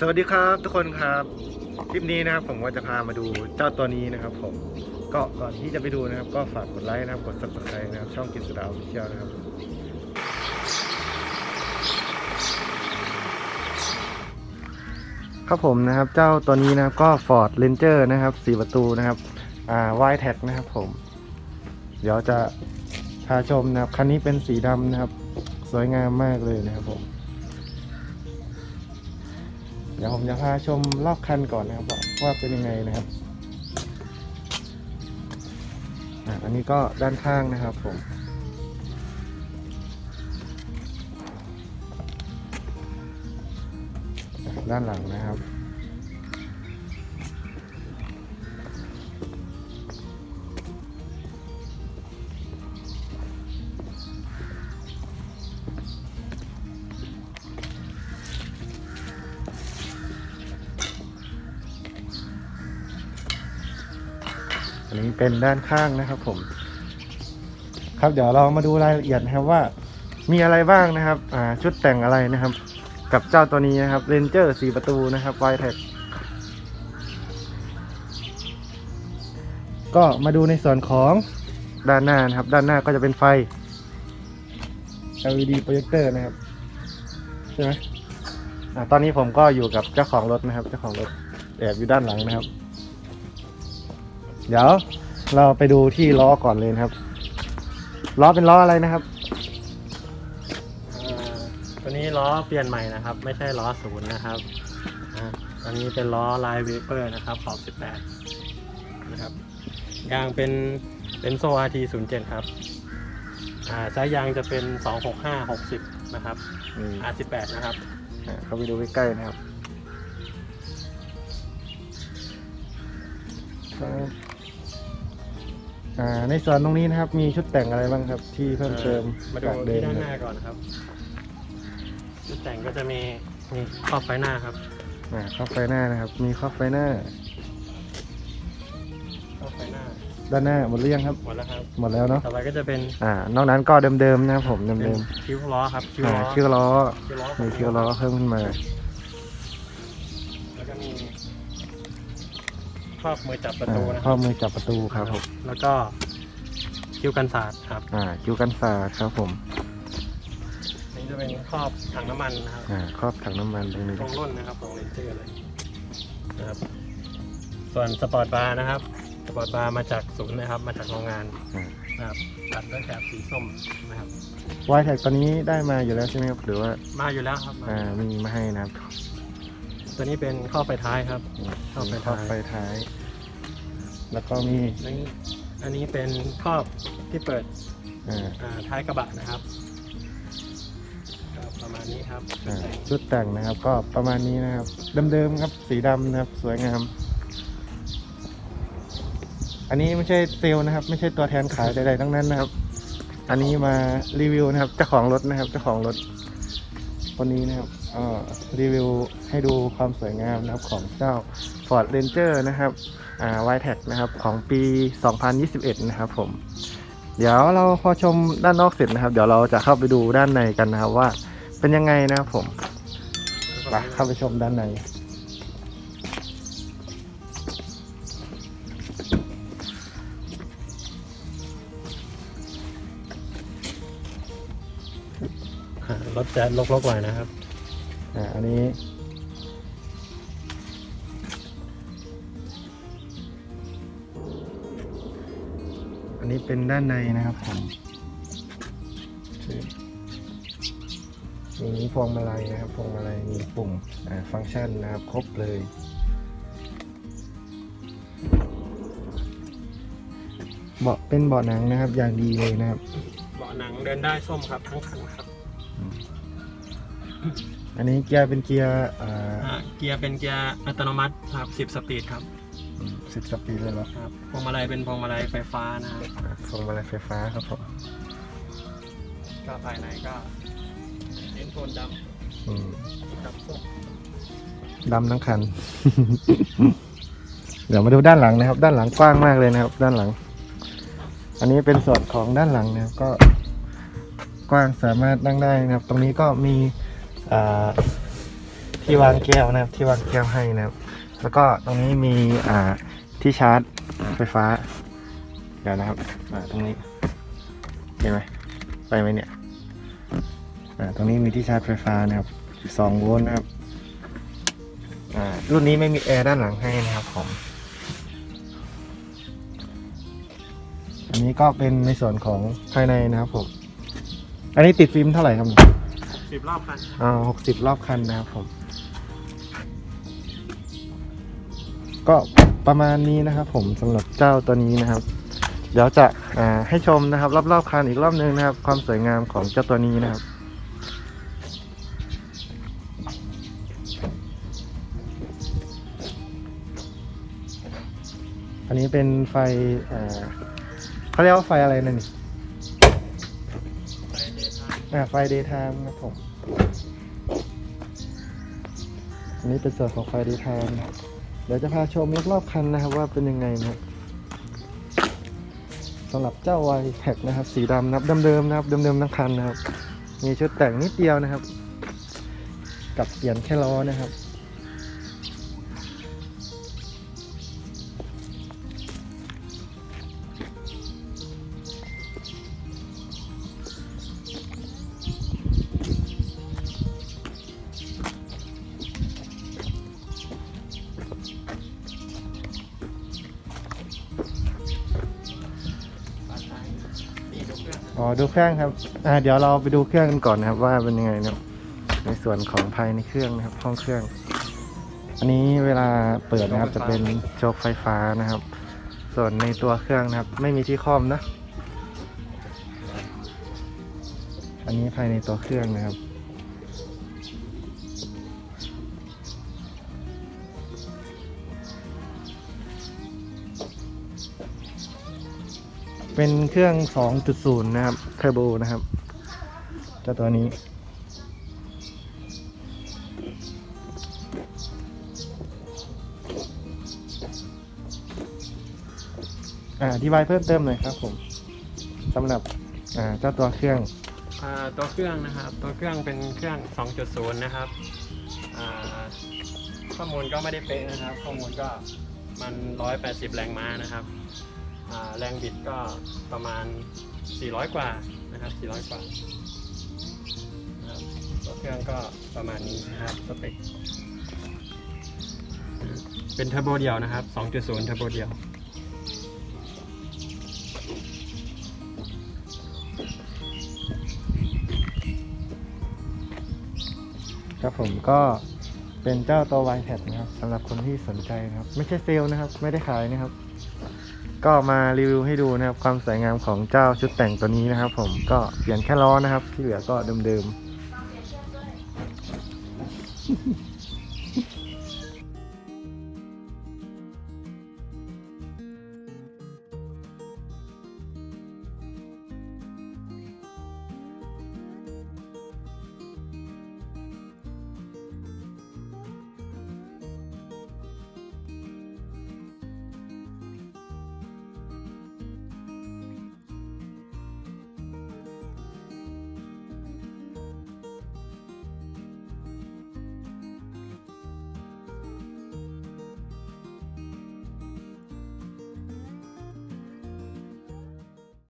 สวัสดีครับทุกคนครับคลิปนี้นะครับผมก็จะพามาดูเจ้าตัวนี้นะครับ ผมก็ก่อนที่จะไปดูนะครับ ก็ฝากกดไลค์นะครับกด subscribe นะครับช่องกิจสดาออฟฟิเชียลนะครับครับผมนะครับเจ้าตัวนี้นะครับก็ Ford Ranger นะครับสีประตูนะครับอ่า Y Tag นะครับผม เดี๋ยวจะพาชมนะครับคันนี้เป็นสีดำนะครับ สวยงามมากเลยนะครับผม เดี๋ยวผมจะพาชมรอบคันก่อนนะครับว่าเป็นยังไงนะครับอันนี้ก็ด้านข้างนะครับผมด้านหลังนะครับ เป็นด้านข้างนะครับผม ครับเดี๋ยวเรามาดูรายละเอียดนะครับว่า มีอะไรบ้างนะครับชุดแต่งอะไรนะครับ กับเจ้าตัวนี้นะครับเรนเจอร์สีประตูนะครับไวแท็กก็มาดูในส่วนของด้านหน้านะครับ ด้านหน้าก็จะเป็นไฟ LED โปรเจคเตอร์นะครับใช่ไหมอตอนนี้ผมก็อยู่กับเจ้าของรถนะครับ เจ้าของรถแอบอยู่ด้านหลังนะครับ เดี๋ยว เราไปดูที่ล้อก่อนเลยนะครับ ล้อเป็นล้ออะไรนะครับอ่าตัวนี้ล้อเปลี่ยนใหม่นะครับ ไม่ใช่ล้อศูนย์นะครับอ่าตัวนี้เป็นล้อลายเวเปอร์นะครับขอบ18นะครับยางเป็นเป็นโซ RT 07ครับอ่าไซส์ยางจะเป็น 265 60 นะครับนี่ R18 นะครับ อ่าเข้าไปดูใกล้ๆนะครับครับ อ่าในส่วนตรงนี้นะครับมีชุดแต่งอะไรบ้างครับ ที่เพิ่มเติมมาดูจากเดิที่มด้านคหน้ารับก่อนนะครับชุดแต่งก็จะมีมีครอบไฟหน้าครับอ่าครอบไฟหน้านะครับ มีครอบไฟหน้า ครอบไฟหน้าด้านหน้าหมดหรือยังครับ หมดแล้วครับ หมดแล้วเนาะต่อไปก็จะเป็นอ่านอกนั้นก็เดิมๆนะครับผมเป็นเดิมคิ้วล้อครับๆคิ้วอ่าล้อคิ้วล้อคิ้วล้อมีคิ้วล้อเพิ่มขึ้นมา รอบมือจับประอ่าตูนะข้คอรับมือจับประตูครับผมแล้วก็คิ้วกันศาสตร์ครับอ่าคิ้วกันสาดครับผมอันนี้จะเป็นครอบถังน้ำมันนะครับอ่าครอบถังน้ำมันตรงนี้ตรงรุ่นนะครับของเลนเจอร์เลยนะครับ ส่วนสปอร์ตบาร์นะครับสปอร์ตบาร์มาจากศูนย์นะครับ มาจากโรงงานอ่านะครับตัดด้วยแถบสีส้มนะครับ วายแท็กตอนนี้ได้มาอยู่แล้วใช่ไหมครับหรือว่ามาอยู่แล้วครับมาอ่ามีมาให้นะครับตัวนี้เป็นข้อบไฟท้ายครับครอบไฟมีครอบท้ายไฟท้าย แล้วก็มีอันนี้อันนี้เป็นครอบที่เปิดอ่าอ่าท้ายกระบะนะครับครับประมาณนี้ครับอ่าชุดแต่งนะครับ ก็ประมาณนี้นะครับ เดิมๆครับสีดำนะครับ สวยงาม อันนี้ไม่ใช่เซลล์นะครับ ไม่ใช่ตัวแทนขายใดๆทั้งนั้นนะครับ อันนี้มารีวิวนะครับเจ้าของรถนะครับเจ้าของรถคนนี้นะครับอ่า รีวิวให้ดูความสวยงามนะครับของเจ้า Ford Ranger นะครับอ่า y t e c นะครับของปี 2021 นะครับผม เดี๋ยวเราพอชมด้านนอกเสร็จนะครับ เดี๋ยวเราจะเข้าไปดูด้านในกันนะครับว่าเป็นยังไงนะครับผมไปเข้าไปชมด้านในอ่ารถจะลกๆหน่อยนะครับ อ่าอันนี้ อันนี้เป็นด้านในนะครับผมมีพวงมาลัยนะครับ พวงมาลัยมีปุ่มอ่าฟังก์ชันนะครับ ครบเลย เบาะเป็นเบาะหนังนะครับ อย่างดีเลยนะครับ เบาะหนังเดินได้ส้มครับทั้งคันครับ อันนี้เกียร์เป็นเกียร์อ่าอ่าเกียร์เป็นเกียร์อัตโนมัติครับ10 สปีดครับสิบสปีดเลยเหรอครับพวงมาลัยเป็นพวงมาลัยไฟฟ้านะครับอ่าพวงมาลัยไฟฟ้าครับผมก็ภายในก็เน้นโทนดอืมำกับส้มดำทั้งคัน เดี๋ยวมาดูด้านหลังนะครับ ด้านหลังกว้างมากเลยนะครับ ด้านหลัง อันนี้เป็นส่วนของด้านหลังนะครับก็ กว้างสามารถนั่งได้นะครับ ตรงนี้ก็มีอ่า ที่วางแก้วนะครับ ที่วางแก้วให้นะครับ แล้วก็ตรงนี้มีอ่าที่ชาร์จไฟฟ้า เดี๋ยวนะครับตรงนี้เห็นไหมไปไหมเนี่ยตรงนี้มีที่ชาร์จไฟฟ้านะครับ12โวลต์นะครับรุ่นนี้ไม่มีแอร์ด้านหลังให้นะครับผม อันนี้ก็เป็นในส่วนของภายในนะครับผม อันนี้ติดฟิล์มเท่าไหร่ครับ สิบรอบคันอ่าหกสิบรอบคันนะครับผม ก็ประมาณนี้นะครับผมสำหรับเจ้าตัวนี้นะครับ เดี๋ยวจะอ่าให้ชมนะครับ รอบๆคันอีกรอบนึงนะครับ ความสวยงามของเจ้าตัวนี้นะครับอันนี้เป็นไฟอ่าเขาเรียกว่าไฟอะไรนะนี่ อ่าไฟเดย์ไทม์นะผมอันนี้เป็นส่วนของไฟเดย์ไทม์เดี๋ยวจะพาชมรอบๆคันนะครับว่าเป็นยังไงนะครับสำหรับเจ้าไวแพ็นะครับ สีดำนะครับเดิมๆนะครับเดิมๆทั้งคันนะครับ มีชุดแต่งนิดเดียวนะครับ กับเปลี่ยนแค่ล้อนะครับ อ๋อดูเครื่องครับอ่าเดี๋ยวเราไปดูเครื่องกันก่อนนะครับ ว่าเป็นยังไงนะในส่วนของภายในเครื่องนะครับ ห้องเครื่อง อันนี้เวลาเปิดนะครับจะเป็นโจกไฟฟ้านะครับ ส่วนในตัวเครื่องนะครับ ไม่มีที่คล่อมนะ อันนี้ภายในตัวเครื่องนะครับ เป็นเครื่อง 2.0 นะครับเทอร์โบนะครับเจ้าตัวนี้ อ่าอธิบายเพิ่มเติมหน่อยครับผมสำหรับอ่าเจ้าตัวเครื่อง อ่าตัวเครื่องนะครับ ตัวเครื่องเป็นเครื่อง 2.0 นะครับอ่าข้อมูลก็ไม่ได้เป๊ะนะครับ ข้อมูลก็มัน 180 แรงม้านะครับ แรงบิดก็ประมาณ 400 กว่านะครับ 400 กว่านะครับตัวเครื่องก็ประมาณนี้นะครับสเปคเป็นเทอร์โบเดียวนะครับ 2.0 เทอร์โบเดียวครับผมก็เป็นเจ้าตัว y p a d นะครับสำหรับคนที่สนใจนะครับ ไม่ใช่เซลล์นะครับ ไม่ได้ขายนะครับ ก็มารีวิวให้ดูนะครับความสวยงามของเจ้าชุดแต่งตัวนี้นะครับ ผมก็เปลี่ยนแค่ล้อนะครับ ที่เหลือก็เดิมๆ